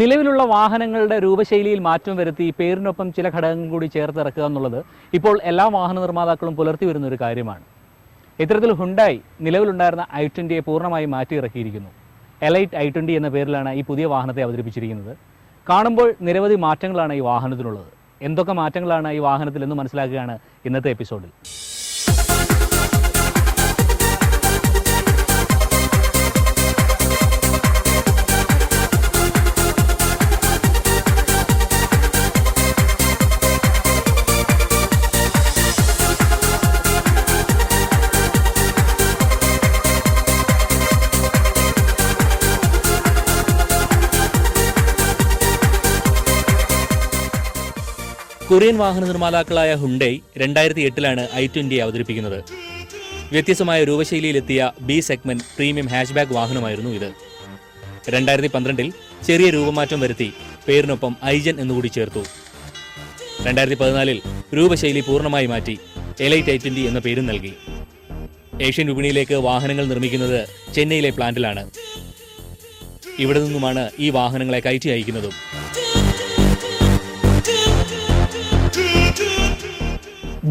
നിലവിലുള്ള വാഹനങ്ങളുടെ രൂപശൈലിയിൽ മാറ്റം വരുത്തി പേരിനൊപ്പം ചില ഘടകങ്ങൾ കൂടി ചേർത്തിറക്കുക എന്നുള്ളത് ഇപ്പോൾ എല്ലാ വാഹന നിർമ്മാതാക്കളും പുലർത്തി വരുന്ന ഒരു കാര്യമാണ്. ഇത്തരത്തിൽ ഹുണ്ടായി നിലവിലുണ്ടായിരുന്ന ഐ ട്വന്റിയെ പൂർണമായി മാറ്റിയിറക്കിയിരിക്കുന്നു എലൈറ്റ് ഐ ട്വന്റി എന്ന പേരിലാണ് ഈ പുതിയ വാഹനത്തെ അവതരിപ്പിച്ചിരിക്കുന്നത്. കാണുമ്പോൾ നിരവധി മാറ്റങ്ങളാണ് ഈ വാഹനത്തിനുള്ളത്. എന്തൊക്കെ മാറ്റങ്ങളാണ് ഈ വാഹനത്തിൽ എന്ന് മനസ്സിലാക്കുകയാണ് ഇന്നത്തെ എപ്പിസോഡിൽ കൊറിയൻ വാഹന നിർമ്മാതാക്കളായ ഹുണ്ടൈ രണ്ടായിരത്തി എട്ടിലാണ് ഐ ട്വന്റി അവതരിപ്പിക്കുന്നത്. വ്യത്യസ്തമായ രൂപശൈലിയിലെത്തിയ ബി സെഗ്മെന്റ് പ്രീമിയം ഹാഷ്ബാഗ് വാഹനമായിരുന്നു ഇത്. രണ്ടായിരത്തി പന്ത്രണ്ടിൽ ചെറിയ രൂപമാറ്റം വരുത്തി പേരിനൊപ്പം ഐജൻ എന്നുകൂടി ചേർത്തു. രണ്ടായിരത്തി പതിനാലിൽ രൂപശൈലി പൂർണമായി മാറ്റി എലൈറ്റ് ഐ ട്വന്റി എന്ന പേരും നൽകി. ഏഷ്യൻ വിപണിയിലേക്ക് വാഹനങ്ങൾ നിർമ്മിക്കുന്നത് ചെന്നൈയിലെ പ്ലാന്റിലാണ്. ഇവിടെ നിന്നുമാണ് ഈ വാഹനങ്ങളെ കയറ്റി അയക്കുന്നതും.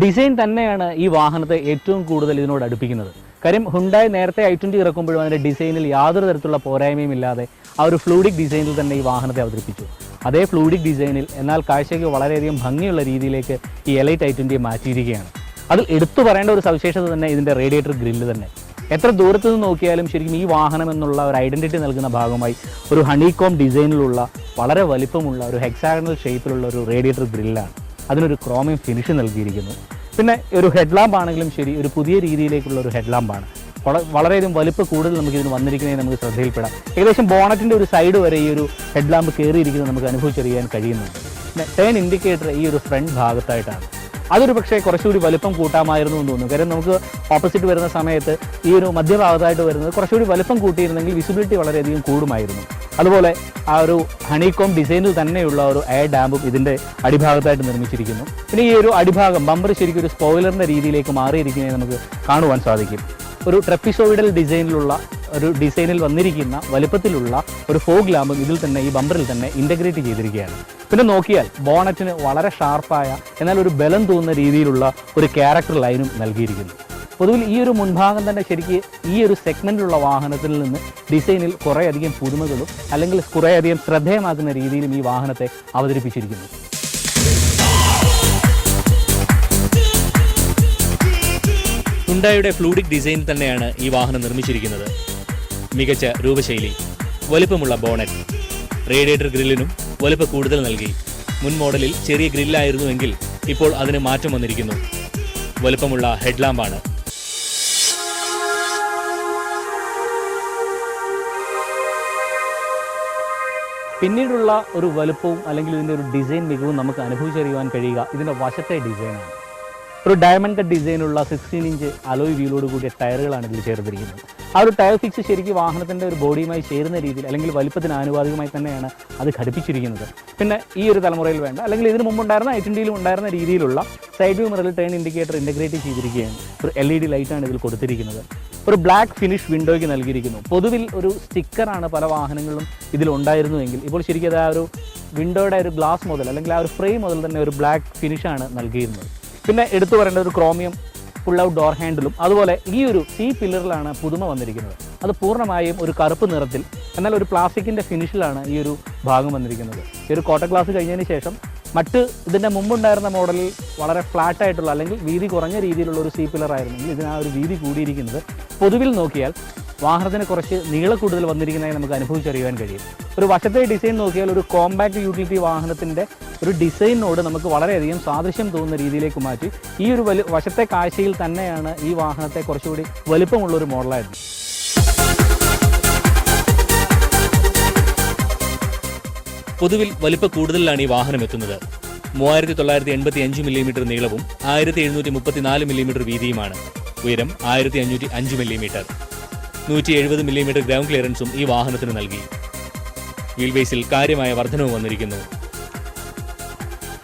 ഡിസൈൻ തന്നെയാണ് ഈ വാഹനത്തെ ഏറ്റവും കൂടുതൽ ഇതിനോട് അടുപ്പിക്കുന്നത്. കാര്യം ഹുണ്ടായി നേരത്തെ ഐ ട്വന്റി ഇറക്കുമ്പോഴും അതിന്റെ ഡിസൈനിൽ യാതൊരു തരത്തിലുള്ള പോരായ്മയും ഇല്ലാതെ ആ ഒരു ഫ്ലൂഡിക് ഡിസൈനിൽ തന്നെ ഈ വാഹനത്തെ അവതരിപ്പിച്ചു. അതേ ഫ്ലൂഡിക് ഡിസൈനിൽ എന്നാൽ കാഴ്ചയ്ക്ക് വളരെയധികം ഭംഗിയുള്ള രീതിയിലേക്ക് ഈ എലൈറ്റ് ഐ ട്വന്റിയെ മാറ്റിയിരിക്കുകയാണ്. അതിൽ എടുത്തു പറയേണ്ട ഒരു സവിശേഷത തന്നെ ഇതിന്റെ റേഡിയേറ്റർ ഗ്രില്ല് തന്നെ. എത്ര ദൂരത്തു നിന്ന് നോക്കിയാലും ശരിക്കും ഈ വാഹനം എന്നുള്ള ഒരു ഐഡന്റിറ്റി നൽകുന്ന ഭാഗമായി ഒരു ഹണികോം ഡിസൈനിലുള്ള വളരെ വലിപ്പമുള്ള ഒരു ഹെക്സാഗണൽ ഷേപ്പിലുള്ള ഒരു റേഡിയേറ്റർ ഗ്രില്ലാണ് അതിനൊരു ക്രോമിയം ഫിനിഷ് നൽകിയിരിക്കുന്നു. പിന്നെ ഒരു ഹെഡ് ലാമ്പ് ആണെങ്കിലും ശരി ഒരു പുതിയ രീതിയിലേക്കുള്ള ഒരു ഹെഡ് ലാമ്പാണ് വള വളരെയധികം വലിപ്പ കൂടുതൽ നമുക്ക് ഇതിന് വന്നിരിക്കുന്നതിന് നമുക്ക് ശ്രദ്ധയിൽപ്പെടാം. ഏകദേശം ബോണറ്റിന്റെ ഒരു സൈഡ് വരെ ഈ ഒരു ഹെഡ് ലാമ്പ് കയറിയിരിക്കുന്നത് നമുക്ക് അനുഭവിച്ചറിയാൻ കഴിയുന്നുണ്ട്. പിന്നെ ടേൺ ഇൻഡിക്കേറ്റർ ഈ ഒരു ഫ്രണ്ട് ഭാഗത്തായിട്ടാണ്. അതൊരു പക്ഷേ കുറച്ചുകൂടി വലുപ്പം കൂട്ടാമായിരുന്നു എന്ന് തോന്നുന്നു. കാര്യം നമുക്ക് ഓപ്പോസിറ്റ് വരുന്ന സമയത്ത് ഈ ഒരു മധ്യഭാഗത്തായിട്ട് വരുന്നത് കുറച്ചുകൂടി വലുപ്പം കൂട്ടിയിരുന്നെങ്കിൽ വിസിബിലിറ്റി വളരെയധികം കൂടുമായിരുന്നു. അതുപോലെ ആ ഒരു ഹണികോം ഡിസൈനിൽ തന്നെയുള്ള ഒരു എയർ ഡാമ്പും ഇതിന്റെ അടിഭാഗത്തായിട്ട് നിർമ്മിച്ചിരിക്കുന്നു. പിന്നെ ഈ ഒരു അടിഭാഗം ബമ്പർ ശരിക്കും ഒരു സ്പോയിലറിന്റെ രീതിയിലേക്ക് മാറിയിരിക്കുന്നതിന് നമുക്ക് കാണുവാൻ സാധിക്കും. ഒരു ട്രപ്പിസോയിഡൽ ഡിസൈനിലുള്ള ഒരു ഡിസൈനിൽ വന്നിരിക്കുന്ന വലുപ്പത്തിലുള്ള ഒരു ഫോഗ് ലാമ്പും ഇതിൽ തന്നെ ഈ ബമ്പറിൽ തന്നെ ഇന്റഗ്രേറ്റ് ചെയ്തിരിക്കുകയാണ്. പിന്നെ നോക്കിയാൽ ബോണറ്റിന് വളരെ ഷാർപ്പായ എന്നാൽ ഒരു ബലം തോന്നുന്ന രീതിയിലുള്ള ഒരു ക്യാരക്ടർ ലൈനും നൽകിയിരിക്കുന്നു. പൊതുവിൽ ഈ ഒരു മുൻഭാഗം തന്നെ ശരിക്ക് ഈ ഒരു സെഗ്മെന്റിലുള്ള വാഹനത്തിൽ നിന്ന് ഡിസൈനിൽ കുറേയധികം പുതുമകളും അല്ലെങ്കിൽ കുറേയധികം ശ്രദ്ധേയമാക്കുന്ന രീതിയിലും ഈ വാഹനത്തെ അവതരിപ്പിച്ചിരിക്കുന്നു. ഹുണ്ടായുടെ ഫ്ലൂഡിക് ഡിസൈൻ തന്നെയാണ് ഈ വാഹനം നിർമ്മിച്ചിരിക്കുന്നത്. മികച്ച രൂപശൈലി വലുപ്പമുള്ള ബോണറ്റ് റേഡിയേറ്റർ ഗ്രില്ലിനും വലുപ്പ കൂടുതൽ നൽകി. മുൻ മോഡലിൽ ചെറിയ ഗ്രില്ലായിരുന്നുവെങ്കിൽ ഇപ്പോൾ അതിന് മാറ്റം വന്നിരിക്കുന്നു. വലുപ്പമുള്ള ഹെഡ്ലാമ്പാണ് പിന്നീടുള്ള ഒരു വലുപ്പവും അല്ലെങ്കിൽ ഇതിന്റെ ഒരു ഡിസൈൻ മികവും നമുക്ക് അനുഭവിച്ചറിയുവാൻ കഴിയുക. ഇതിന്റെ വശത്തെ ഡിസൈനാണ്. ഒരു ഡയമണ്ട് കട്ട് ഡിസൈനുള്ള സിക്സ്റ്റീൻ ഇഞ്ച് അലോയ് വീലോട് കൂടിയ ടയറുകളാണ് ഇതിൽ ചേർത്തിരിക്കുന്നത്. ആ ഒരു ടയർ ഫിക്സ് ശരിക്കും വാഹനത്തിന്റെ ഒരു ബോഡിയുമായി ചേരുന്ന രീതിയിൽ അല്ലെങ്കിൽ വലിപ്പത്തിന് ആനുപാതികമായി തന്നെയാണ് അത് ഘടിപ്പിച്ചിരിക്കുന്നത്. പിന്നെ ഈ ഒരു തലമുറയിൽ വേണ്ട അല്ലെങ്കിൽ ഇതിന് മുമ്പുണ്ടായിരുന്ന ഐ ട്വന്റിയിലും ഉണ്ടായിരുന്ന രീതിയിലുള്ള സൈഡ് വ്യൂ മിററിൽ ടേൺ ഇൻഡിക്കേറ്റർ ഇന്റഗ്രേറ്റ് ചെയ്തിരിക്കുകയാണ്. ഒരു എൽ ഇ ഡി ലൈറ്റാണ് ഇതിൽ കൊടുത്തിരിക്കുന്നത്. ഒരു ബ്ലാക്ക് ഫിനിഷ് വിൻഡോയ്ക്ക് നൽകിയിരിക്കുന്നു. പൊതുവിൽ ഒരു സ്റ്റിക്കറാണ് പല വാഹനങ്ങളിലും ഇതിലുണ്ടായിരുന്നുവെങ്കിൽ ഇപ്പോൾ ശരിക്കും അത് ആ ഒരു വിൻഡോയുടെ ഒരു ഗ്ലാസ് മുതൽ അല്ലെങ്കിൽ ആ ഒരു ഫ്രെയിം മുതൽ തന്നെ ഒരു ബ്ലാക്ക് ഫിനിഷാണ് നൽകിയിരുന്നത്. പിന്നെ എടുത്തു പറയേണ്ട ഒരു ക്രോമിയം ഫുൾ ഔട്ട് ഡോർ ഹാൻഡിലും അതുപോലെ ഈ ഒരു സി പില്ലറിലാണ് പുതുമ വന്നിരിക്കുന്നത്. അത് പൂർണമായും ഒരു കറുപ്പ് നിറത്തിൽ എന്നാൽ ഒരു പ്ലാസ്റ്റിക്കിന്റെ ഫിനിഷിലാണ് ഈ ഒരു ഭാഗം വന്നിരിക്കുന്നത്. ഈ ഒരു കോട്ട ഗ്ലാസ് കഴിഞ്ഞതിന് ശേഷം മറ്റ് ഇതിന്റെ മുമ്പുണ്ടായിരുന്ന മോഡലിൽ വളരെ ഫ്ലാറ്റ് ആയിട്ടുള്ള അല്ലെങ്കിൽ വീതി കുറഞ്ഞ രീതിയിലുള്ള ഒരു സി പില്ലർ ആയിരുന്നെങ്കിൽ ഇതിന് ആ ഒരു വീതി കൂടിയിരിക്കുന്നത്. പൊതുവിൽ നോക്കിയാൽ വാഹനത്തിന് കുറച്ച് നീള കൂടുതൽ വന്നിരിക്കുന്നതായി നമുക്ക് അനുഭവിച്ചറിയാൻ കഴിയും. ഒരു വശത്തെ ഡിസൈൻ നോക്കിയാൽ ഒരു കോമ്പാക്ട് യൂട്ടിലിറ്റി വാഹനത്തിന്റെ ഒരു ഡിസൈനോട് നമുക്ക് വളരെയധികം സാദൃശ്യം തോന്നുന്ന രീതിയിലേക്ക് മാറ്റി ഈ ഒരു വലു വശത്തെ കാഴ്ചയിൽ തന്നെയാണ് ഈ വാഹനത്തെ കുറച്ചുകൂടി വലുപ്പമുള്ള ഒരു മോഡലായിരുന്നു പൊതുവിൽ വലിപ്പ കൂടുതലാണ് ഈ വാഹനം എത്തുന്നത്. മൂവായിരത്തി തൊള്ളായിരത്തി എൺപത്തി അഞ്ച് മില്ലിമീറ്റർ നീളവും ആയിരത്തി എഴുന്നൂറ്റി മുപ്പത്തിനാല് മില്ലിമീറ്റർ വീതിയുമാണ്. ഉയരം ആയിരത്തി അഞ്ഞൂറ്റി അഞ്ച് മില്ലിമീറ്റർ. നൂറ്റി എഴുപത് മില്ലിമീറ്റർ ഗ്രൗണ്ട് ക്ലിയറൻസും ഈ വാഹനത്തിന് നൽകി. വീൽബേസിൽ കാര്യമായ വർധനവ് വന്നിരിക്കുന്നു.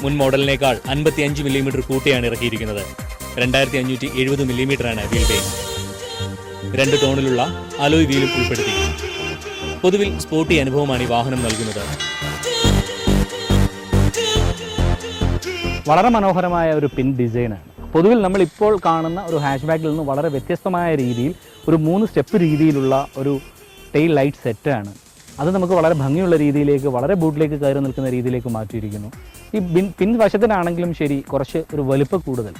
മുൻ മോഡലിനേക്കാൾ അൻപത്തിയഞ്ച് മില്ലിമീറ്റർ കൂട്ടിയാണ് ഇറക്കിയിരിക്കുന്നത്. രണ്ടായിരത്തി അഞ്ഞൂറ്റി എഴുപത് മില്ലിമീറ്ററാണ് വീൽ ബേസ് രണ്ട് ടോണിലുള്ള അലോയ് വീലും ഉൾപ്പെടുത്തി. പൊതുവിൽ സ്പോർട്ടി അനുഭവമാണ് ഈ വാഹനം നൽകുന്നത്. വളരെ മനോഹരമായ ഒരു പിൻ ഡിസൈനാണ്. പൊതുവിൽ നമ്മൾ ഇപ്പോൾ കാണുന്ന ഒരു ഹാഷ്ബാക്കിൽ നിന്ന് വളരെ വ്യത്യസ്തമായ രീതിയിൽ ഒരു മൂന്ന് സ്റ്റെപ്പ് രീതിയിലുള്ള ഒരു ടെയിൽ ലൈറ്റ് സെറ്റാണ് അത് നമുക്ക് വളരെ ഭംഗിയുള്ള രീതിയിലേക്ക് വളരെ ബൂട്ടിലേക്ക് കയറി നിൽക്കുന്ന രീതിയിലേക്ക് മാറ്റിയിരിക്കുന്നു. ഈ പിൻ പിൻവശത്തിനാണെങ്കിലും ശരി കുറച്ച് ഒരു വലുപ്പ കൂടുതൽ.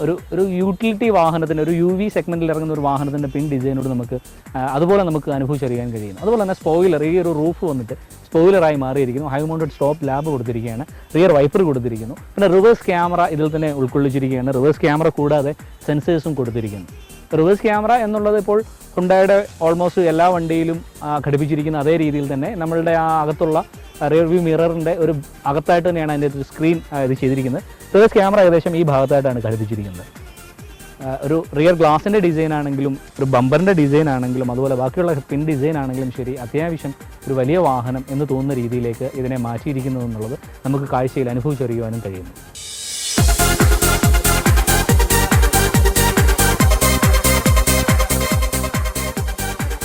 ഒരു ഒരു യൂട്ടിലിറ്റി വാഹനത്തിന്റെ ഒരു യു വി സെഗ്മെന്റിൽ ഇറങ്ങുന്ന ഒരു വാഹനത്തിന്റെ പിൻ ഡിസൈനോട് നമുക്ക് അതുപോലെ നമുക്ക് അനുഭവിച്ചറിയാൻ കഴിയുന്നു. അതുപോലെ തന്നെ സ്പോയിലർ ഈ ഒരു റൂഫ് വന്നിട്ട് സ്പോയിലറായി മാറിയിരിക്കുന്നു. ഹൈ മൗണ്ടഡ് സ്റ്റോപ്പ് ലാബ് കൊടുത്തിരിക്കുകയാണ്. റിയർ വൈപ്പർ കൊടുത്തിരിക്കുന്നു. പിന്നെ റിവേഴ്സ് ക്യാമറ ഇതിൽ തന്നെ ഉൾക്കൊള്ളിച്ചിരിക്കുകയാണ്. റിവേഴ്സ് ക്യാമറ കൂടാതെ സെൻസേഴ്സും കൊടുത്തിരിക്കുന്നു. റിവേഴ്സ് ക്യാമറ എന്നുള്ളത് ഇപ്പോൾ ഹുണ്ടായുടെ ഓൾമോസ്റ്റ് എല്ലാ വണ്ടിയിലും ഘടിപ്പിച്ചിരിക്കുന്ന അതേ രീതിയിൽ തന്നെ നമ്മളുടെ ആ അകത്തുള്ള റിയർ വ്യൂ മിററിന്റെ ഒരു അകത്തായിട്ട് തന്നെയാണ് അതിന്റെ ഒരു സ്ക്രീൻ ഇത് ചെയ്തിരിക്കുന്നത്. റിവേഴ്സ് ക്യാമറ ഏകദേശം ഈ ഭാഗത്തായിട്ടാണ് ഘടിപ്പിച്ചിരിക്കുന്നത്. ഒരു റിയർ ഗ്ലാസിന്റെ ഡിസൈൻ ആണെങ്കിലും ഒരു ബമ്പറിന്റെ ഡിസൈൻ ആണെങ്കിലും അതുപോലെ ബാക്കിയുള്ള പിൻ ഡിസൈൻ ആണെങ്കിലും ശരി അത്യാവശ്യം ഒരു വലിയ വാഹനം എന്ന് തോന്നുന്ന രീതിയിലേക്ക് ഇതിനെ മാറ്റിയിരിക്കുന്നു എന്നുള്ളത് നമുക്ക് കാഴ്ചയിൽ അനുഭവിച്ചറിയുവാനും കഴിയുന്നു.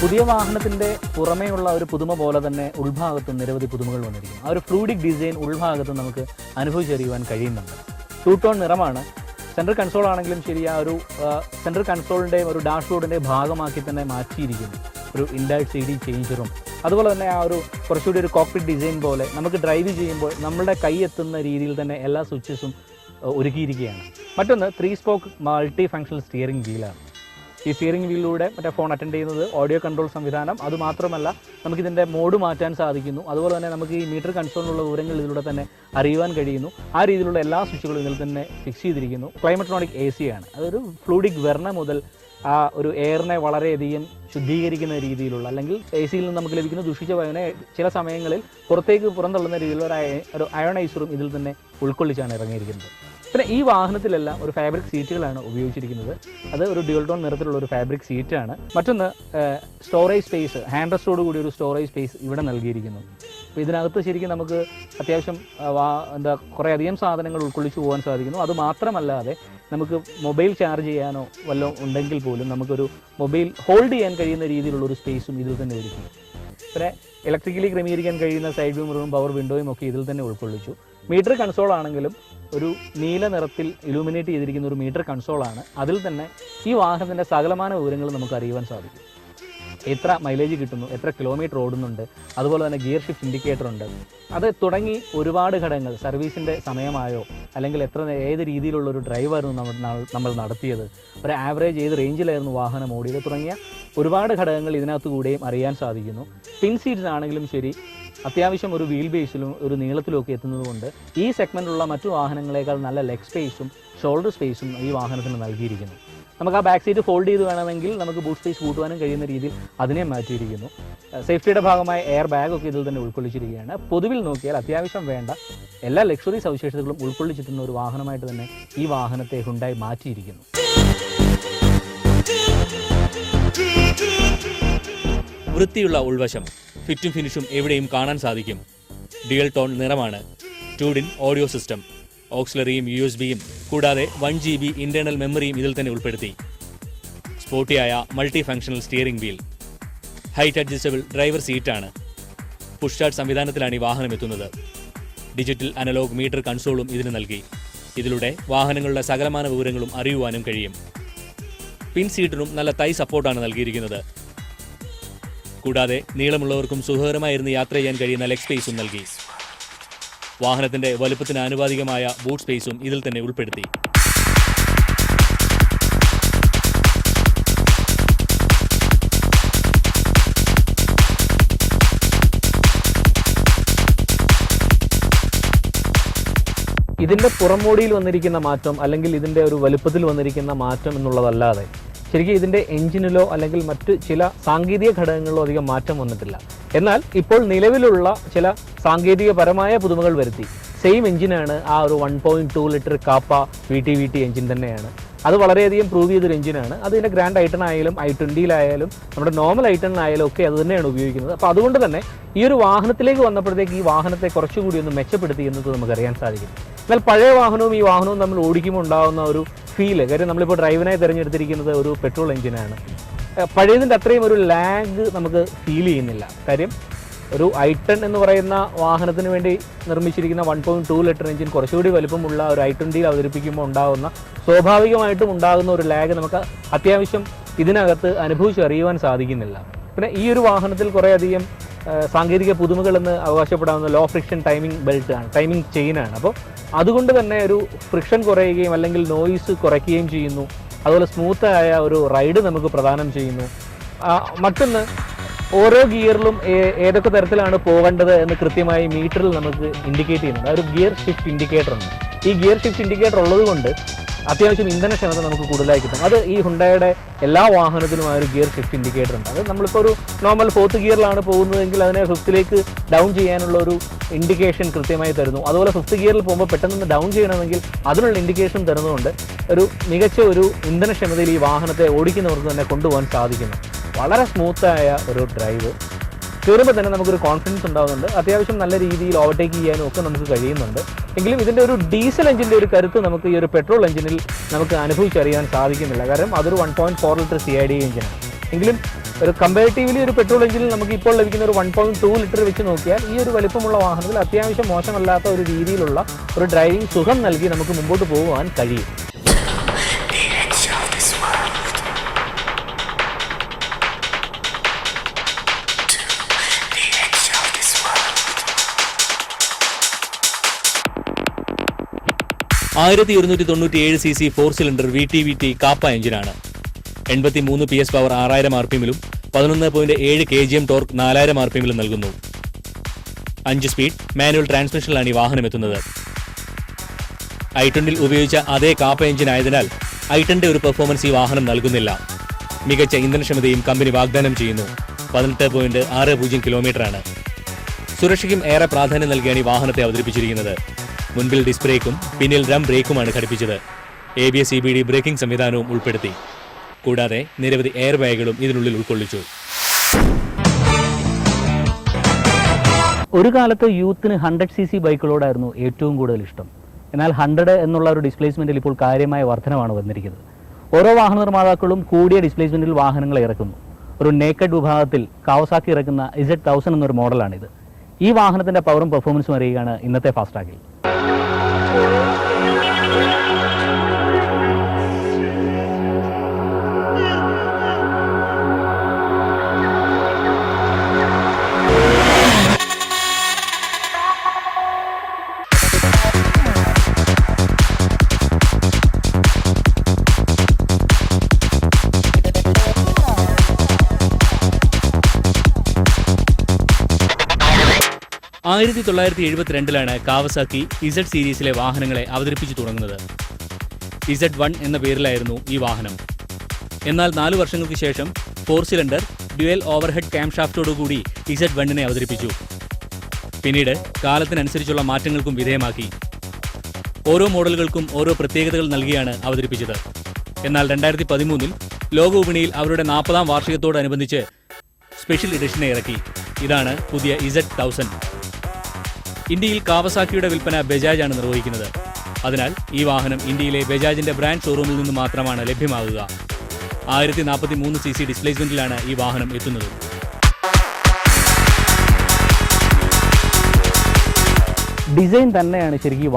പുതിയ വാഹനത്തിന്റെ പുറമേയുള്ള ഒരു പുതുമ പോലെ തന്നെ ഉൾഭാഗത്തും നിരവധി പുതുമകൾ വന്നിരിക്കുന്നു. ആ ഒരു ഫ്ലൂഡിക് ഡിസൈൻ ഉൾഭാഗത്തും നമുക്ക് അനുഭവിച്ചറിയുവാൻ കഴിയുന്നുണ്ട്. ടൂ ടോൺ നിറമാണ്. സെൻട്രൽ കൺസോൾ ആണെങ്കിലും ശരി ആ ഒരു സെൻട്രൽ കൺസോളിന്റെയും ഒരു ഡാഷ്ബോർഡിന്റെയും ഭാഗമാക്കി തന്നെ മാറ്റിയിരിക്കുന്നു. ഒരു ഇൻഡൈറ്റ് സി ഡി ചേഞ്ചറും. അതുപോലെ തന്നെ ആ ഒരു കുറച്ചുകൂടി ഒരു കോക്പിറ്റ് ഡിസൈൻ പോലെ നമുക്ക് ഡ്രൈവ് ചെയ്യുമ്പോൾ നമ്മുടെ കൈ എത്തുന്ന രീതിയിൽ തന്നെ എല്ലാ സ്വിച്ചസും ഒരുക്കിയിരിക്കുകയാണ്. മറ്റൊന്ന് three spoke multi functional steering വീലാണ്. ഈ സ്റ്റിയറിംഗ് വീലിലൂടെ മറ്റേ ഫോൺ അറ്റൻഡ് ചെയ്യുന്നത് ഓഡിയോ കൺട്രോൾ സംവിധാനം. അതുമാത്രമല്ല നമുക്കിതിന്റെ മോഡ് മാറ്റാൻ സാധിക്കുന്നു. അതുപോലെ തന്നെ നമുക്ക് ഈ മീറ്റർ കൺസോളിലുള്ള വിവരങ്ങൾ ഇതിലൂടെ തന്നെ അറിയുവാൻ കഴിയുന്നു. ആ രീതിയിലുള്ള എല്ലാ സ്വിച്ചുകളും ഇതിൽ തന്നെ ഫിക്സ് ചെയ്തിരിക്കുന്നു. ക്ലൈമട്രോണിക് എ സി ആണ്. അതൊരു ഫ്ലൂഡിക് വെർണ മുതൽ ആ ഒരു എയറിനെ വളരെയധികം ശുദ്ധീകരിക്കുന്ന രീതിയിലുള്ള അല്ലെങ്കിൽ എ സിയിൽ നിന്ന് നമുക്ക് ലഭിക്കുന്ന ദുഷിച്ച വായുവിനെ ചില സമയങ്ങളിൽ പുറത്തേക്ക് പുറന്തള്ളുന്ന രീതിയിലുള്ള ഒരു അയ- ഒരു അയോണൈസറും ഇതിൽ തന്നെ ഉൾക്കൊള്ളിച്ചാണ് ഇറങ്ങിയിരിക്കുന്നത്. പിന്നെ ഈ വാഹനത്തിലെല്ലാം ഒരു ഫാബ്രിക് സീറ്റുകളാണ് ഉപയോഗിച്ചിരിക്കുന്നത്. അത് ഒരു ഡ്യുവൽ ടോൺ നിറത്തിലുള്ള ഒരു ഫാബ്രിക് സീറ്റാണ് മറ്റൊന്ന് സ്റ്റോറേജ് സ്പേസ് ഹാൻഡ് റെസ്റ്റോട് കൂടി ഒരു സ്റ്റോറേജ് സ്പേസ് ഇവിടെ നൽകിയിരിക്കുന്നു. അപ്പോൾ ഇതിനകത്ത് ശരിക്കും നമുക്ക് അത്യാവശ്യം എന്താ കുറേ അധികം സാധനങ്ങൾ ഉൾക്കൊള്ളിച്ച് പോകാൻ സാധിക്കുന്നു. അത് മാത്രമല്ലാതെ നമുക്ക് മൊബൈൽ ചാർജ് ചെയ്യാനോ വല്ലതും ഉണ്ടെങ്കിൽ പോലും നമുക്കൊരു മൊബൈൽ ഹോൾഡ് ചെയ്യാൻ കഴിയുന്ന രീതിയിലുള്ള ഒരു സ്പേസും ഇതിൽ തന്നെ ഒരുക്കി പിന്നെ ഇലക്ട്രിക്കലി ക്രമീകരിക്കാൻ കഴിയുന്ന സൈഡ് വ്യൂ മിററും പവർ വിൻഡോയും ഒക്കെ ഇതിൽ തന്നെ ഉൾക്കൊള്ളിച്ചു. മീറ്റർ കൺസോൾ ആണെങ്കിലും ഒരു നീല നിറത്തിൽ ഇലൂമിനേറ്റ് ചെയ്തിരിക്കുന്ന ഒരു മീറ്റർ കൺസോളാണ്. അതിൽ തന്നെ ഈ വാഹനത്തിന്റെ സകലമാന വിവരങ്ങൾ നമുക്ക് അറിയുവാൻ സാധിക്കും. എത്ര മൈലേജ് കിട്ടുന്നു എത്ര കിലോമീറ്റർ ഓടുന്നുണ്ട് അതുപോലെ തന്നെ ഗിയർ ഷിഫ്റ്റ് ഇൻഡിക്കേറ്റർ ഉണ്ട്. അത് തുടങ്ങി ഒരുപാട് ഘടകങ്ങൾ സർവീസിന്റെ സമയമായോ അല്ലെങ്കിൽ എത്ര ഏത് രീതിയിലുള്ള ഒരു ഡ്രൈവായിരുന്നു നമ്മൾ നമ്മൾ നടത്തിയത് ഒരു ആവറേജ് ഏത് റേഞ്ചിലായിരുന്നു വാഹനം ഓടിയത് തുടങ്ങിയ ഒരുപാട് ഘടകങ്ങൾ ഇതിനകത്ത് കൂടെയും അറിയാൻ സാധിക്കുന്നു. പിൻ സീറ്റ്സ് ആണെങ്കിലും ശരി അത്യാവശ്യം ഒരു വീൽ ബേസിലും ഒരു നീളത്തിലും എത്തുന്നതുകൊണ്ട് എത്തുന്നത് ഈ സെഗ്മെന്റിലുള്ള മറ്റു വാഹനങ്ങളെക്കാൾ നല്ല ലെഗ് സ്പേസും ഷോൾഡർ സ്പേസും ഈ വാഹനത്തിന് നൽകിയിരിക്കുന്നു. നമുക്ക് ആ ബാക്ക് സീറ്റ് ഫോൾഡ് ചെയ്ത് വേണമെങ്കിൽ നമുക്ക് ബൂട്ട് സ്പേസ് കൂട്ടുവാനും കഴിയുന്ന രീതിയിൽ അതിനെ മാറ്റിയിരിക്കുന്നു. സേഫ്റ്റിയുടെ ഭാഗമായ എയർ ബാഗ് ഒക്കെ ഇതിൽ തന്നെ ഉൾക്കൊള്ളിച്ചിരിക്കുകയാണ്. പൊതുവിൽ നോക്കിയാൽ അത്യാവശ്യം വേണ്ട എല്ലാ ലക്ഷറി സവിശേഷതകളും ഉൾക്കൊള്ളിച്ചിട്ടുള്ള ഒരു വാഹനമായിട്ട് തന്നെ ഈ വാഹനത്തെ ഹുണ്ടായി മാറ്റിയിരിക്കുന്നു. വൃത്തിയുള്ള ഉൾവശം ഫിറ്റും ഫിനിഷും എവിടെയും കാണാൻ സാധിക്കും. ഡിയൽ ടോൺ നിറമാണ്. ട്യൂഡിൻ ഓഡിയോ സിസ്റ്റം ഓക്സിലറിയും യു എസ് ബിയും കൂടാതെ വൺ ജി ബി ഇന്റേണൽ മെമ്മറിയും ഇതിൽ തന്നെ ഉൾപ്പെടുത്തി. സ്പോർട്ടിയായ multi functional steering wheel height adjustable driver സീറ്റാണ് പുഷ് സ്റ്റാർട്ട് സംവിധാനത്തിലാണ് ഈ വാഹനം എത്തുന്നത്. ഡിജിറ്റൽ അനലോഗ് മീറ്റർ കൺസോളും ഇതിന് നൽകി. ഇതിലൂടെ വാഹനങ്ങളുടെ സകലമാന വിവരങ്ങളും അറിയുവാനും കഴിയും. പിൻ സീറ്റിനും നല്ല തൈ സപ്പോർട്ടാണ് നൽകിയിരിക്കുന്നത്. കൂടാതെ നീളമുള്ളവർക്കും സുഖകരമായിരുന്ന് യാത്ര ചെയ്യാൻ കഴിയുന്ന ലെഗ് സ്പേസും നൽകി. വാഹനത്തിന്റെ വലുപ്പത്തിന് ആനുപാതികമായ ബൂട്ട് സ്പേസും ഇതിൽ തന്നെ ഉൾപ്പെടുത്തി. ഇതിന്റെ പുറമോടിയിൽ വന്നിരിക്കുന്ന മാറ്റം അല്ലെങ്കിൽ ഇതിന്റെ ഒരു വലുപ്പത്തിൽ വന്നിരിക്കുന്ന മാറ്റം എന്നുള്ളതല്ലാതെ ശരിക്കും ഇതിന്റെ എഞ്ചിനിലോ അല്ലെങ്കിൽ മറ്റ് ചില സാങ്കേതിക ഘടകങ്ങളിലോ അധികം മാറ്റം വന്നിട്ടില്ല. എന്നാൽ ഇപ്പോൾ നിലവിലുള്ള ചില സാങ്കേതികപരമായ പുതുമകൾ വരുത്തി. സെയിം എഞ്ചിനാണ് ആ ഒരു one point two litre kappa V T V T engine തന്നെയാണ്. അത് വളരെയധികം പ്രൂവ് ചെയ്തൊരു എഞ്ചിനാണ് അത് ഇതിന്റെ ഗ്രാൻഡ് ഐട്ടൺ ആയാലും ഐ ട്വന്റിയിലായാലും നമ്മുടെ നോർമൽ ഐട്ടണിലായാലും ഒക്കെ അത് തന്നെയാണ് ഉപയോഗിക്കുന്നത്. അപ്പോൾ അതുകൊണ്ട് തന്നെ ഈ ഒരു വാഹനത്തിലേക്ക് വന്നപ്പോഴത്തേക്ക് ഈ വാഹനത്തെ കുറച്ചുകൂടി ഒന്ന് മെച്ചപ്പെടുത്തി എന്നത് നമുക്കറിയാൻ സാധിക്കും. എന്നാൽ പഴയ വാഹനവും ഈ വാഹനവും നമ്മൾ ഓടിക്കുമ്പോൾ ഉണ്ടാകുന്ന ഒരു ഫീൽ കാര്യം നമ്മളിപ്പോൾ ഡ്രൈവിനായി തിരഞ്ഞെടുത്തിരിക്കുന്നത് ഒരു പെട്രോൾ എഞ്ചിനാണ് പഴയതിന്റെ അത്രയും ഒരു ലാഗ് നമുക്ക് ഫീൽ ചെയ്യുന്നില്ല. കാര്യം ഒരു ഐ ഐട്ടൺ എന്ന് പറയുന്ന വാഹനത്തിന് വേണ്ടി നിർമ്മിച്ചിരിക്കുന്ന one point two litre engine കുറച്ചുകൂടി വലുപ്പമുള്ള ഒരു ഐ ട്വന്റിയിൽ അവതരിപ്പിക്കുമ്പോൾ ഉണ്ടാകുന്ന സ്വാഭാവികമായിട്ടും ഉണ്ടാകുന്ന ഒരു ലാഗ് നമുക്ക് അത്യാവശ്യം ഇതിനകത്ത് അനുഭവിച്ചറിയുവാൻ സാധിക്കുന്നില്ല. പിന്നെ ഈ ഒരു വാഹനത്തിൽ കുറേയധികം സാങ്കേതിക സാങ്കേതിക പുതുമകളെന്ന് അവകാശപ്പെടാവുന്ന ലോ ഫ്രിക്ഷൻ ടൈമിംഗ് ബെൽറ്റ് ആണ് ടൈമിംഗ് ചെയിനാണ് അപ്പോൾ അതുകൊണ്ട് തന്നെ ഒരു ഫ്രിക്ഷൻ കുറയുകയും അല്ലെങ്കിൽ നോയിസ് കുറയ്ക്കുകയും ചെയ്യുന്നു. അതുപോലെ സ്മൂത്ത് ആയ ഒരു റൈഡ് നമുക്ക് പ്രദാനം ചെയ്യുന്നു. മറ്റൊന്ന് ഓരോ ഗിയറിലും ഏതൊക്കെ തരത്തിലാണ് പോകേണ്ടത് എന്ന് കൃത്യമായി മീറ്ററിൽ നമുക്ക് ഇൻഡിക്കേറ്റ് ചെയ്യുന്നുണ്ട്. ഒരു ഗിയർ ഷിഫ്റ്റ് ഇൻഡിക്കേറ്റർ ഉണ്ട്. ഈ ഗിയർ ഷിഫ്റ്റ് ഇൻഡിക്കേറ്റർ ഉള്ളത് കൊണ്ട് അത്യാവശ്യം ഇന്ധനക്ഷമത നമുക്ക് കൂടുതലായി കിട്ടും. അത് ഈ ഹുണ്ടയുടെ എല്ലാ വാഹനത്തിലും ആ ഒരു ഗിയർ ഷിഫ്റ്റ് ഇൻഡിക്കേറ്റർ ഉണ്ട്. അത് നമ്മളിപ്പോൾ ഒരു നോർമൽ ഫോർത്ത് ഗിയറിലാണ് പോകുന്നതെങ്കിൽ അതിനെ ഫിഫ്ത്തിലേക്ക് ഡൗൺ ചെയ്യാനുള്ള ഒരു ഇൻഡിക്കേഷൻ കൃത്യമായി തരുന്നു. അതുപോലെ ഫിഫ്ത്ത് ഗിയറിൽ പോകുമ്പോൾ പെട്ടെന്ന് ഡൗൺ ചെയ്യണമെങ്കിൽ അതിനുള്ള ഇൻഡിക്കേഷൻ തരുന്നതുകൊണ്ട് ഒരു മികച്ച ഒരു ഇന്ധനക്ഷമതയിൽ ഈ വാഹനത്തെ ഓടിക്കുന്നവർക്ക് തന്നെ കൊണ്ടുപോകാൻ സാധിക്കുന്നു. വളരെ സ്മൂത്തായ ഒരു ഡ്രൈവ് കയറുമ്പോൾ തന്നെ നമുക്കൊരു കോൺഫിഡൻസ് ഉണ്ടാകുന്നുണ്ട് അത്യാവശ്യം നല്ല രീതിയിൽ ഓവർടേക്ക് ചെയ്യാനും ഒക്കെ നമുക്ക് കഴിയുന്നുണ്ട്. എങ്കിലും ഇതിന്റെ ഒരു ഡീസൽ എഞ്ചിന്റെ ഒരു കരുത്ത് നമുക്ക് ഈ ഒരു പെട്രോൾ എഞ്ചിനിൽ നമുക്ക് അനുഭവിച്ചറിയാൻ സാധിക്കുന്നില്ല. കാരണം അതൊരു one point four litre C I D എഞ്ചിനാണ് എങ്കിലും ഒരു കമ്പാരിറ്റീവ്ലി ഒരു പെട്രോൾ എഞ്ചിനിൽ നമുക്ക് ഇപ്പോൾ ലഭിക്കുന്ന ഒരു വൺ പോയിന്റ് ടു ലിറ്റർ വെച്ച് നോക്കിയാൽ ഈ ഒരു വലിപ്പമുള്ള വാഹനത്തിൽ അത്യാവശ്യം മോശമല്ലാത്ത ഒരു രീതിയിലുള്ള ഒരു ഡ്രൈവിംഗ് സുഖം നൽകി നമുക്ക് മുമ്പോട്ട് പോകുവാൻ കഴിയും. ആയിരത്തി ഇരുന്നൂറ്റി തൊണ്ണൂറ്റി ഏഴ് C C four cylinder V T V T kappa എഞ്ചിനാണ്. എൺപത്തി മൂന്ന് പി എസ് പവർ ആറായിരം ആർ പി എമ്മിലും പതിനൊന്ന് പോയിന്റ് ഏഴ് കെ ജി എം ടോർക്ക് നാലായിരം ആർ പി എമ്മിലും നൽകുന്നു. അഞ്ച് സ്പീഡ് മാനുവൽ ട്രാൻസ്മിഷനിലാണ് ഈ വാഹനം എത്തുന്നത്. ഐ ട്വന്റിൽ ഉപയോഗിച്ച അതേ കാപ്പ എഞ്ചിൻ ആയതിനാൽ ഐ ടെന്റെ ഒരു പെർഫോമൻസ് ഈ വാഹനം നൽകുന്നില്ല. മികച്ച ഇന്ധനക്ഷമതയും കമ്പനി വാഗ്ദാനം ചെയ്യുന്നു. പതിനെട്ട് പോയിന്റ് ആറ് പൂജ്യം കിലോമീറ്ററാണ്. സുരക്ഷയ്ക്കും ഏറെ പ്രാധാന്യം നൽകിയാണ് ഈ വാഹനത്തെ അവതരിപ്പിച്ചിരിക്കുന്നത്. മുൻപിൽ ഡിസ്ക് ബ്രേക്കും പിന്നിൽ റം ബ്രേക്കുമാണ് ഘടിപ്പിച്ചത്. A B S C B D braking സംവിധാനവും ഉൾപ്പെടുത്തി. കൂടാതെ നിരവധി എയർ ബാഗുകളും ഇതിനുള്ളിൽ ഉൾക്കൊള്ളിച്ചു. ഒരു കാലത്ത് യൂത്തിന് ഹൺഡ്രഡ് സി സി ബൈക്കുകളോടായിരുന്നു ഏറ്റവും കൂടുതൽ ഇഷ്ടം. എന്നാൽ ഹൺഡ്രഡ് എന്നുള്ള ഒരു ഡിസ്പ്ലേസ്മെന്റിൽ ഇപ്പോൾ കാര്യമായ വർധനമാണ് വന്നിരിക്കുന്നത്. ഓരോ വാഹന നിർമ്മാതാക്കളും കൂടിയ ഡിസ്പ്ലേസ്മെന്റിൽ വാഹനങ്ങൾ ഇറക്കുന്നു. ഒരു നേക്കഡ് വിഭാഗത്തിൽ കാവസാക്കി ഇറക്കുന്ന ഇസഡ് തൗസൻഡ് എന്നൊരു മോഡലാണിത് ഈ വാഹനത്തിന്റെ പവറും പെർഫോമൻസും അറിയുകയാണ് ഇന്നത്തെ ഫാസ്റ്റാഗിൽ ആയിരത്തി തൊള്ളായിരത്തി എഴുപത്തിരണ്ടിലാണ് കാവസാക്കി ഇസഡ് സീരീസിലെ വാഹനങ്ങളെ അവതരിപ്പിച്ചു തുടങ്ങുന്നത്. ഇസഡ് വൺ എന്ന പേരിലായിരുന്നു ഈ വാഹനം. എന്നാൽ നാലു വർഷങ്ങൾക്ക് ശേഷം four cylinder dual overhead cam ഷാഫ്റ്റോടുകൂടി Z വണ്ണിനെ അവതരിപ്പിച്ചു. പിന്നീട് കാലത്തിനനുസരിച്ചുള്ള മാറ്റങ്ങൾക്കും വിധേയമാക്കി. ഓരോ മോഡലുകൾക്കും ഓരോ പ്രത്യേകതകൾ നൽകിയാണ് അവതരിപ്പിച്ചത്. എന്നാൽ രണ്ടായിരത്തി പതിമൂന്നിൽ ലോക വിപണിയിൽ അവരുടെ നാൽപ്പതാം വാർഷികത്തോടനുബന്ധിച്ച് സ്പെഷ്യൽ എഡിഷനെ ഇറക്കി. ഇതാണ് പുതിയ ഇസഡ് തൗസൻഡ്. ഇന്ത്യയിൽ കാവസാക്കിയുടെ വിൽപ്പന ബജാജ് ആണ് നിർവഹിക്കുന്നത്. അതിനാൽ ഈ വാഹനം ഇന്ത്യയിലെ ബജാജിന്റെ ബ്രാൻഡ് ഷോറൂമിൽ നിന്ന് മാത്രമാണ് ലഭ്യമാകുക. ആയിരത്തി നാൽപ്പത്തി മൂന്ന് സി സി ഡിസ്പ്ലേസ്മെന്റിലാണ് ഈ വാഹനം എത്തുന്നത്. ഡിസൈൻ തന്നെയാണ് ശരിക്കും ഈ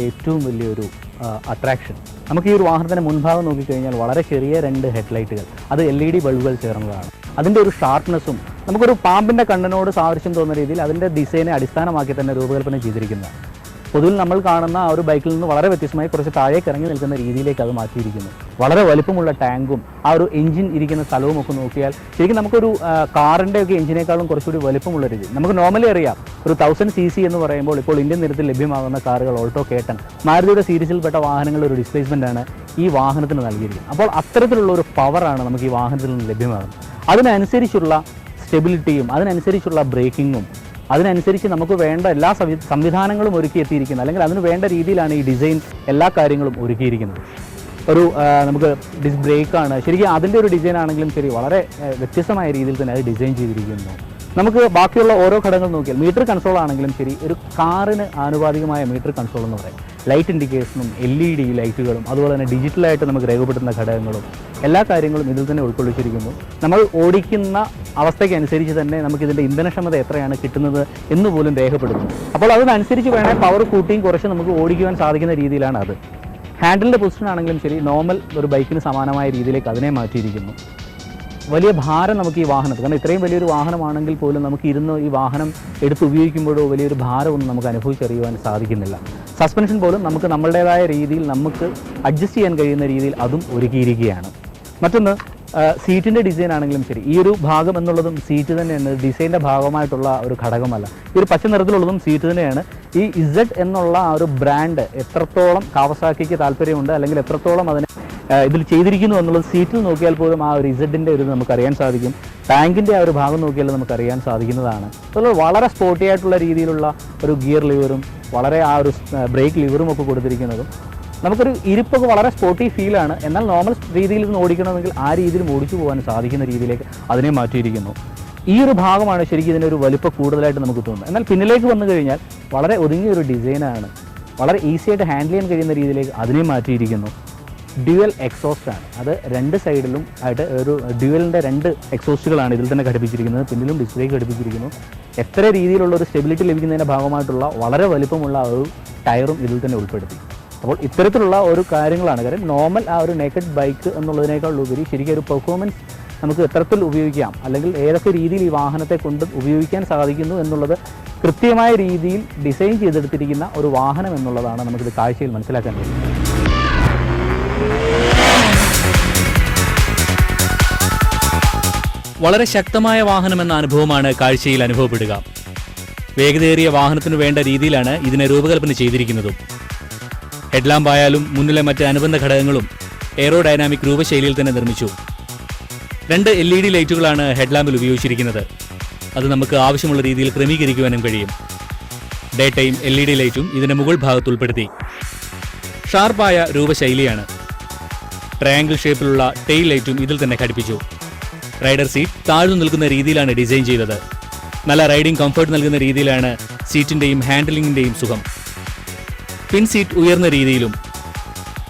ഏറ്റവും വലിയൊരു അട്രാക്ഷൻ നമുക്ക് ഈ ഒരു വാഹനത്തിന്റെ മുൻഭാഗം നോക്കിക്കഴിഞ്ഞാൽ വളരെ ചെറിയ രണ്ട് ഹെഡ്ലൈറ്റുകൾ. അത് എൽ ഇ ഡി ബൾബുകൾ ചേർന്നതാണ്. അതിന്റെ ഒരു ഷാർപ്നെസ്സും നമുക്കൊരു പാമ്പിന്റെ കണ്ണിനോട് സാദൃശ്യം തോന്നുന്ന രീതിയിൽ അതിന്റെ ഡിസൈനെ അടിസ്ഥാനമാക്കി തന്നെ രൂപകൽപ്പന ചെയ്തിരിക്കുന്നതാണ്. പൊതുവിൽ നമ്മൾ കാണുന്ന ആ ഒരു ബൈക്കിൽ നിന്ന് വളരെ വ്യത്യസ്തമായി കുറച്ച് താഴേക്ക് ഇറങ്ങി നിൽക്കുന്ന രീതിയിലേക്ക് അത് മാറ്റിയിരിക്കുന്നു. വളരെ വലുപ്പമുള്ള ടാങ്കും ആ ഒരു എഞ്ചിൻ ഇരിക്കുന്ന സ്ഥലവും ഒക്കെ നോക്കിയാൽ ശരിക്കും നമുക്കൊരു കാറിന്റെ ഒക്കെ എഞ്ചിനേക്കാളും കുറച്ചുകൂടി വലുപ്പമുള്ള രീതി നമുക്ക് നോർമലി അറിയാം ഒരു തൗസൻഡ് സി സി എന്ന് പറയുമ്പോൾ ഇപ്പോൾ ഇന്ത്യൻ നിരത്തിൽ ലഭ്യമാകുന്ന കാറുകൾ ഓൾട്ടോ കേട്ടൺ മാരുതിയുടെ സീരീസിൽപ്പെട്ട വാഹനങ്ങളുടെ ഒരു ഡിസ്പ്ലേസ്മെന്റ് ആണ് ഈ വാഹനത്തിന് നൽകിയിരിക്കുന്നത്. അപ്പോൾ അത്തരത്തിലുള്ള ഒരു പവറാണ് നമുക്ക് ഈ വാഹനത്തിൽ നിന്ന് ലഭ്യമാകുന്നത്. അതിനനുസരിച്ചുള്ള സ്റ്റെബിലിറ്റിയും അതിനനുസരിച്ചുള്ള ബ്രേക്കിങ്ങും അതിനനുസരിച്ച് നമുക്ക് വേണ്ട എല്ലാ സംവി- സംവിധാനങ്ങളും ഒരുക്കിയെത്തിയിരിക്കുന്നത് അല്ലെങ്കിൽ അതിന് വേണ്ട രീതിയിലാണ് ഈ ഡിസൈൻ എല്ലാ കാര്യങ്ങളും ഒരുക്കിയിരിക്കുന്നത്. ഒരു നമുക്ക് ഡിസ് ബ്രേക്കാണ് ശരിക്കും അതിന്റെ ഒരു ഡിസൈൻ ആണെങ്കിലും ശരി വളരെ വ്യത്യസ്തമായ രീതിയിൽ തന്നെ അത് ഡിസൈൻ ചെയ്തിരിക്കുന്നു. നമുക്ക് ബാക്കിയുള്ള ഓരോ ഘടകങ്ങൾ നോക്കിയാൽ മീറ്റർ കൺട്രോൾ ആണെങ്കിലും ശരി ഒരു കാറിന് ആനുപാതികമായ മീറ്റർ കൺട്രോൾ എന്ന് പറയും. ലൈറ്റ് ഇൻഡിക്കേഷനും എൽ ഇ ഡി ലൈറ്റുകളും അതുപോലെ തന്നെ ഡിജിറ്റലായിട്ട് നമുക്ക് രേഖപ്പെടുത്തുന്ന ഘടകങ്ങളും എല്ലാ കാര്യങ്ങളും ഇതിൽ തന്നെ ഉൾക്കൊള്ളിച്ചിരിക്കുന്നു. നമ്മൾ ഓടിക്കുന്ന അവസ്ഥയ്ക്കനുസരിച്ച് തന്നെ നമുക്ക് ഇതിന്റെ ഇന്ധനക്ഷമത എത്രയാണ് കിട്ടുന്നത് എന്ന് പോലും രേഖപ്പെടുത്തുന്നു അപ്പോൾ അതിനനുസരിച്ച് വേണേൽ പവർ കൂട്ടിയും കുറച്ച് നമുക്ക് ഓടിക്കുവാൻ സാധിക്കുന്ന രീതിയിലാണ് അത്. ഹാൻഡിലിന്റെ പൊസിഷൻ ആണെങ്കിലും ശരി നോർമൽ ഒരു ബൈക്കിന് സമാനമായ രീതിയിലേക്ക് അതിനെ മാറ്റിയിരിക്കുന്നു. വലിയ ഭാരം നമുക്ക് ഈ വാഹനത്തിൽ കാരണം ഇത്രയും വലിയൊരു വാഹനമാണെങ്കിൽ പോലും നമുക്ക് ഇരുന്ന് ഈ വാഹനം എടുത്ത് ഉപയോഗിക്കുമ്പോഴോ വലിയൊരു ഭാരമൊന്നും നമുക്ക് അനുഭവിച്ചറിയുവാൻ സാധിക്കുന്നില്ല. സസ്പെൻഷൻ പോലും നമുക്ക് നമ്മളുടേതായ രീതിയിൽ നമുക്ക് അഡ്ജസ്റ്റ് ചെയ്യാൻ കഴിയുന്ന രീതിയിൽ അതും ഒരുക്കിയിരിക്കുകയാണ്. മറ്റൊന്ന് സീറ്റിന്റെ ഡിസൈൻ ആണെങ്കിലും ശരി. ഈ ഒരു ഭാഗം എന്നുള്ളതും സീറ്റ് തന്നെയാണ്. ഡിസൈന്റെ ഭാഗമായിട്ടുള്ള ഒരു ഘടകമല്ല. ഈ ഒരു പച്ച നിറത്തിലുള്ളതും സീറ്റ് തന്നെയാണ്. ഈ ഇസഡ് എന്നുള്ള ആ ഒരു ബ്രാൻഡ് എത്രത്തോളം കാവസാക്കിക്ക് താല്പര്യമുണ്ട് അല്ലെങ്കിൽ എത്രത്തോളം അതിനെ ഇതിൽ ചെയ്തിരിക്കുന്നു എന്നുള്ളത് സീറ്റിൽ നോക്കിയാൽ പോലും ആ ഒരു ഇസഡിന്റെ ഒരു നമുക്ക് അറിയാൻ സാധിക്കും. ടാങ്കിന്റെ ആ ഒരു ഭാഗം നോക്കിയാൽ നമുക്ക് അറിയാൻ സാധിക്കുന്നതാണ്. അതുപോലെ വളരെ സ്പോർട്ടി ആയിട്ടുള്ള രീതിയിലുള്ള ഒരു ഗിയർ ലിവറും വളരെ ആ ഒരു ബ്രേക്ക് ലിവറും ഒക്കെ കൊടുത്തിരിക്കുന്നതും. നമുക്കൊരു ഇരിപ്പൊക്കെ വളരെ സ്പോർട്ടി ഫീലാണ് എന്നാൽ നോർമൽ രീതിയിൽ നിന്ന് ഓടിക്കണമെങ്കിൽ ആ രീതിയിൽ ഓടിച്ചു പോകാൻ സാധിക്കുന്ന രീതിയിലേക്ക് അതിനെ മാറ്റിയിരിക്കുന്നു. ഈ ഒരു ഭാഗമാണ് ശരിക്കും ഇതിന്റെ ഒരു വലിപ്പം കൂടുതലായിട്ട് നമുക്ക് തോന്നുന്നത്. എന്നാൽ പിന്നിലേക്ക് വന്നു കഴിഞ്ഞാൽ വളരെ ഒതുങ്ങിയ ഒരു ഡിസൈനാണ് വളരെ ഈസി ആയിട്ട് ഹാൻഡിൽ ചെയ്യാൻ കഴിയുന്ന രീതിയിലേക്ക് അതിനെ മാറ്റിയിരിക്കുന്നു. ഡ്യുവൽ എക്സോസ്റ്റ് ആണ്. അത് രണ്ട് സൈഡിലും ആയിട്ട് ഒരു ഡ്യുവലിന്റെ രണ്ട് എക്സോസ്റ്റുകളാണ് ഇതിൽ തന്നെ ഘടിപ്പിച്ചിരിക്കുന്നത്. പിന്നിലും ഡിസ്പ്ലേക്ക് ഘടിപ്പിച്ചിരിക്കുന്നു. എത്ര രീതിയിലുള്ള ഒരു സ്റ്റെബിലിറ്റി ലഭിക്കുന്നതിന്റെ ഭാഗമായിട്ടുള്ള വളരെ വലിപ്പമുള്ള ഒരു ടയറും ഇതിൽ തന്നെ ഉൾപ്പെടുത്തി. അപ്പോൾ ഇത്തരത്തിലുള്ള ഒരു കാര്യങ്ങളാണ്. കാര്യം നോർമൽ ആ ഒരു നേക്കഡ് ബൈക്ക് എന്നുള്ളതിനേക്കാൾ ഉപരി ശരിക്കും ഒരു പെർഫോമൻസ് നമുക്ക് എത്രത്തിൽ ഉപയോഗിക്കാം? അല്ലെങ്കിൽ ഏതൊക്കെ രീതിയിൽ ഈ വാഹനത്തെ കൊണ്ട് ഉപയോഗിക്കാൻ സാധിക്കുന്നു എന്നുള്ളത് കൃത്യമായ രീതിയിൽ ഡിസൈൻ ചെയ്തെടുത്തിരിക്കുന്ന ഒരു വാഹനം എന്നുള്ളതാണ് നമുക്കിത് കാഴ്ചയിൽ മനസ്സിലാക്കാൻ കഴിയുന്നത് വളരെ ശക്തമായ വാഹനം എന്ന അനുഭവമാണ് കാഴ്ചയിൽ അനുഭവപ്പെടുക. വേഗതയേറിയ വാഹനത്തിനു വേണ്ട രീതിയിലാണ് ഇതിനെ രൂപകൽപ്പന ചെയ്തിരിക്കുന്നതും. ഹെഡ്ലാമ്പ് ആയാലും മുന്നിലെ മറ്റ് അനുബന്ധ ഘടകങ്ങളും എയറോഡൈനാമിക് രൂപശൈലിയിൽ തന്നെ നിർമ്മിച്ചു. രണ്ട് എൽ ഇ ഡി ലൈറ്റുകളാണ് ഹെഡ്ലാമ്പിൽ ഉപയോഗിച്ചിരിക്കുന്നത്. അത് നമുക്ക് ആവശ്യമുള്ള രീതിയിൽ ക്രമീകരിക്കുവാനും കഴിയും. Day time L E D ലൈറ്റും ഇതിന്റെ മുകൾ ഭാഗത്ത് ഉൾപ്പെടുത്തി. ഷാർപ്പായ രൂപശൈലിയാണ്. ട്രയാങ്കിൾ ഷേപ്പിലുള്ള ടെയിൽ ലൈറ്റും ഇതിൽ തന്നെ ഘടിപ്പിച്ചു. റൈഡർ സീറ്റ് താഴ്ന്നു നിൽക്കുന്ന രീതിയിലാണ് ഡിസൈൻ ചെയ്തത്. നല്ല റൈഡിംഗ് കംഫർട്ട് നൽകുന്ന രീതിയിലാണ് സീറ്റിന്റെയും ഹാൻഡിലിംഗിന്റെയും സുഖം. പിൻ സീറ്റ് ഉയർന്ന രീതിയിലും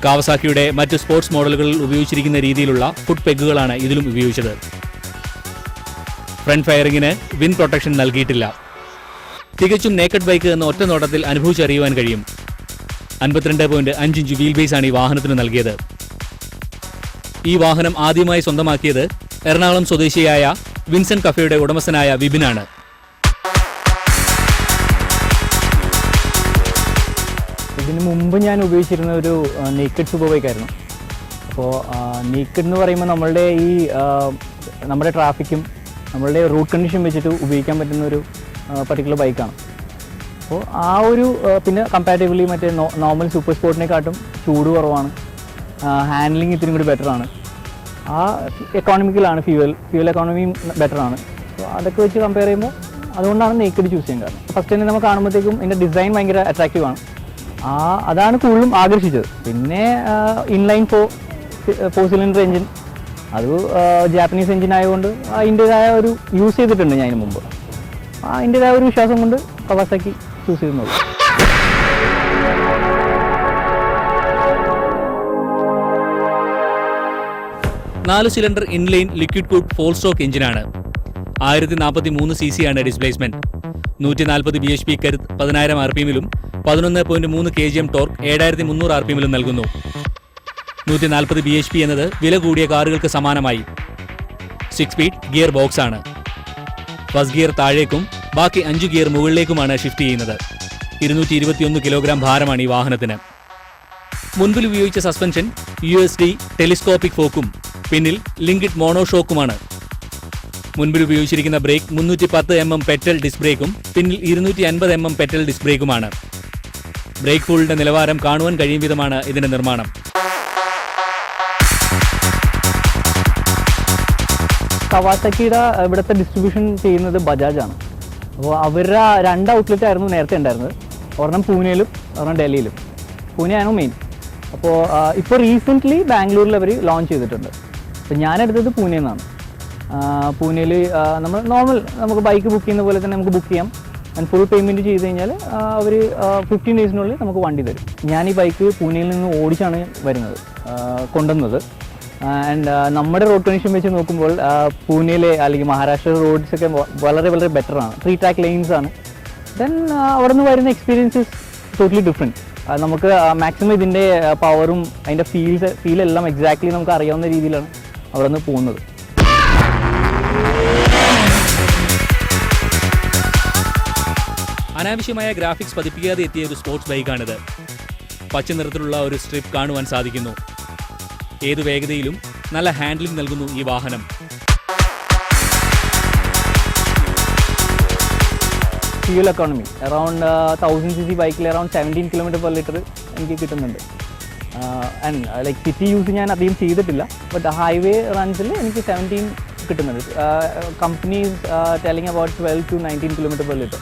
കാവസാക്കിയുടെ മറ്റ് സ്പോർട്സ് മോഡലുകളിൽ ഉപയോഗിച്ചിരിക്കുന്ന രീതിയിലുള്ള ഫുഡ് പെഗുകളാണ് ഇതിലും ഉപയോഗിച്ചത്. ഫ്രണ്ട് ഫയറിംഗിന് വിൻ പ്രൊട്ടക്ഷൻ നൽകിയിട്ടില്ല. തികച്ചും നേക്കഡ് ബൈക്ക് എന്ന ഒറ്റ നോട്ടത്തിൽ അനുഭവിച്ചറിയുവാൻ കഴിയും. അൻപത്തിരണ്ട് പോയിന്റ് അഞ്ച് ഇഞ്ച് വീൽ ബേസ് ആണ് ഈ വാഹനത്തിന് നൽകിയത്. ഈ വാഹനം ആദ്യമായി സ്വന്തമാക്കിയത് എറണാകുളം സ്വദേശിയായ വിൻസെന്റ് കഫേയുടെ ഉടമസ്ഥനായ വിപിനാണ്. ഇതിന് മുമ്പ് ഞാൻ ഉപയോഗിച്ചിരുന്ന ഒരു നീക്കഡ് സൂപ്പർ ബൈക്കായിരുന്നു അപ്പോൾ നീക്കഡ് എന്ന് പറയുമ്പോൾ നമ്മളുടെ ഈ നമ്മുടെ ട്രാഫിക്കും നമ്മളുടെ റൂട്ട് കണ്ടീഷൻ വെച്ചിട്ട് ഉപയോഗിക്കാൻ പറ്റുന്ന ഒരു പർട്ടിക്കുലർ ബൈക്കാണ് അപ്പോൾ ആ ഒരു പിന്നെ കമ്പാരിറ്റീവ്ലി മറ്റേ നോർമൽ സൂപ്പർ സ്പോർട്ടിനെക്കാട്ടും ചൂട് കുറവാണ്. ഹാൻഡ്ലിങ് ഇത്തിരി കൂടി ബെറ്ററാണ് ആ എക്കോണമിക്കലാണ് ഫ്യൂവൽ ഫ്യൂവൽ എക്കോണമിയും ബെറ്ററാണ് അതൊക്കെ വെച്ച് കമ്പയർ ചെയ്യുമ്പോൾ അതുകൊണ്ടാണ് നേക്കഡ് ചൂസ് ചെയ്യുന്നത്. ഫസ്റ്റ് തന്നെ നമ്മൾ കാണുമ്പോഴത്തേക്കും ഇതിന്റെ ഡിസൈൻ ഭയങ്കര അട്രാക്റ്റീവ് ആണ്. ആ അതാണ് കൂടുതലും ആകർഷിച്ചത്. പിന്നെ inline four four cylinder engine അത് ജാപ്പനീസ് എഞ്ചിൻ ആയതുകൊണ്ട് അതിന്റെതായ ഒരു യൂസ് ചെയ്തിട്ടുണ്ട് ഞാൻ ഇതിന് മുമ്പ്. അതിന്റെതായ ഒരു വിശ്വാസം കൊണ്ട് കവാസാക്കി ചൂസ് ചെയ്യുന്നുള്ളൂ നാല് cylinder inline liquid cool four stroke എഞ്ചിനാണ് ആയിരത്തി നാൽപ്പത്തി മൂന്ന് സി സി ആണ് ഡിസ്പ്ലേസ്മെന്റ് നൂറ്റി നാൽപ്പത് ബി എച്ച് പി കരുത്ത് പതിനായിരം ആർ പി എമ്മിലും പതിനൊന്ന് പോയിന്റ് മൂന്ന് കെ ജി എം ടോർക്ക് ഏഴായിരത്തി മുന്നൂറ് ആർ പി എമ്മിലും നൽകുന്നു. നൂറ്റി നാൽപ്പത് ബി എച്ച് പി എന്നത് വില കൂടിയ കാറുകൾക്ക് സമാനമായി. സിക്സ് സ്പീഡ് ഗിയർ ബോക്സ് ആണ്. ഫസ്റ്റ് ഗിയർ താഴേക്കും ബാക്കി അഞ്ച് ഗിയർ മുകളിലേക്കുമാണ് ഷിഫ്റ്റ് ചെയ്യുന്നത്. ഇരുന്നൂറ്റി ഇരുപത്തിയൊന്ന് കിലോഗ്രാം ഭാരമാണ് ഈ വാഹനത്തിന്. മുൻപിൽ ഉപയോഗിച്ച suspension U S D telescopic ഫോക്കും പിന്നിൽ ലിങ്കിഡ് മോണോഷോക്കുമാണ് മുൻപിൽ ഉപയോഗിച്ചിരിക്കുന്ന ബ്രേക്ക് മുന്നൂറ്റി പത്ത് എം എം പെറ്റൽ ഡിസ്ക് ബ്രേക്കും പിന്നിൽ ഇരുന്നൂറ്റി അൻപത് എം എം പെറ്റൽ ഡിസ്ക് ബ്രേക്കുമാണ്. ബ്രേക്ക് ഫുളിന്റെ നിലവാരം കാണുവാൻ കഴിയും വിധമാണ് ഇതിന്റെ നിർമ്മാണം. കവാസക്കിയുടെ ഇവിടുത്തെ ഡിസ്ട്രിബ്യൂഷൻ ചെയ്യുന്നത് ബജാജ് ആണ് അപ്പോൾ അവരുടെ രണ്ട് ഔട്ട്ലെറ്റ് ആയിരുന്നു നേരത്തെ ഉണ്ടായിരുന്നത്. ഒരെണ്ണം പൂനെയിലും ഒരെണ്ണം ഡൽഹിയിലും. പൂനെയാണ് മെയിൻ അപ്പോൾ ഇപ്പോൾ റീസെന്റ്ലി ബാംഗ്ലൂരിൽ അവർ ലോഞ്ച് ചെയ്തിട്ടുണ്ട്. അപ്പോൾ ഞാനെടുത്തത് പൂനെ നിന്നാണ്. പൂനെയിൽ നമ്മൾ നോർമൽ നമുക്ക് ബൈക്ക് ബുക്ക് ചെയ്യുന്ന പോലെ തന്നെ നമുക്ക് ബുക്ക് ചെയ്യാം. ആൻഡ് ഫുൾ പേയ്മെന്റ് ചെയ്ത് കഴിഞ്ഞാൽ അവർ ഫിഫ്റ്റീൻ ഡേയ്സിനുള്ളിൽ നമുക്ക് വണ്ടി തരും. ഞാൻ ഈ ബൈക്ക് പൂനെയിൽ നിന്ന് ഓടിച്ചാണ് വരുന്നത് കൊണ്ടുവന്നത്. ആൻഡ് നമ്മുടെ റോഡ് കണ്ടീഷൻ വെച്ച് നോക്കുമ്പോൾ പൂനെയിലെ അല്ലെങ്കിൽ മഹാരാഷ്ട്ര റോഡ്സ് ഒക്കെ വളരെ വളരെ ബെറ്ററാണ് ത്രീ ട്രാക്ക് ലൈൻസ് ആണ്. ദെൻ അവിടെ നിന്ന് വരുന്ന എക്സ്പീരിയൻസസ് ടോട്ടലി ഡിഫറെന്റ് നമുക്ക് മാക്സിമം ഇതിന്റെ പവറും അതിന്റെ ഫീൽസ് ഫീലെല്ലാം എക്സാക്ട്ലി നമുക്ക് അറിയാവുന്ന രീതിയിലാണ്. അവിടെ നിന്ന് പോകുന്നത്. അനാവശ്യമായ ഗ്രാഫിക്സ് പതിപ്പിക്കാതെ എത്തിയ ഒരു സ്പോർട്സ് ബൈക്കാണിത്. പച്ച നിറത്തിലുള്ള ഒരു സ്ട്രിപ്പ് കാണുവാൻ സാധിക്കുന്നു. ഏതു വേഗതയിലും നല്ല ഹാൻഡ്ലിംഗ് നൽകുന്നു ഈ വാഹനം. Fuel economy around thousand C C ബൈക്കിൽ around seventeen kilometre per litre എനിക്ക് കിട്ടുന്നുണ്ട്. ആൻഡ് ലൈക്ക് സിറ്റി യൂസ് ഞാൻ അധികം ചെയ്തിട്ടില്ല ബട്ട് ഹൈവേ റൺസിൽ എനിക്ക് സെവന്റീൻ കിട്ടുന്നുണ്ട്. Companies telling about twelve to nineteen kilometre per litre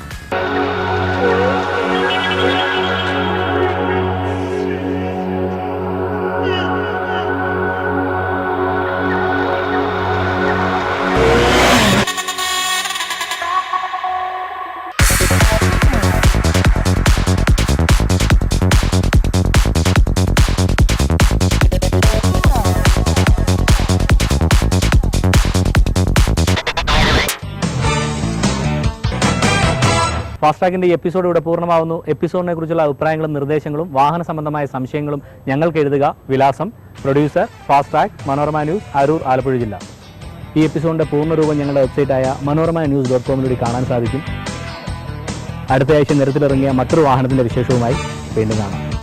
ഫാസ്ട്രാക്കിന്റെ ഈ എപ്പിസോഡ് ഇവിടെ പൂർണമാവുന്നു. എപ്പിസോഡിനെ കുറിച്ചുള്ള അഭിപ്രായങ്ങളും നിർദ്ദേശങ്ങളും വാഹന സംബന്ധമായ സംശയങ്ങളും ഞങ്ങൾക്ക് എഴുതുക. വിലാസം producer Fast Track Manorama news Aroor Alappuzha ജില്ല. ഈ എപ്പിസോഡിന്റെ പൂർണരൂപം ഞങ്ങളുടെ വെബ്സൈറ്റായ മനോരമ ന്യൂസ് ഡോട്ട് കോമിലൂടെ കാണാൻ സാധിക്കും. അടുത്ത ആഴ്ച നിരത്തിലിറങ്ങിയ മറ്റൊരു വാഹനത്തിന്റെ വിശേഷവുമായി വീണ്ടും കാണാം.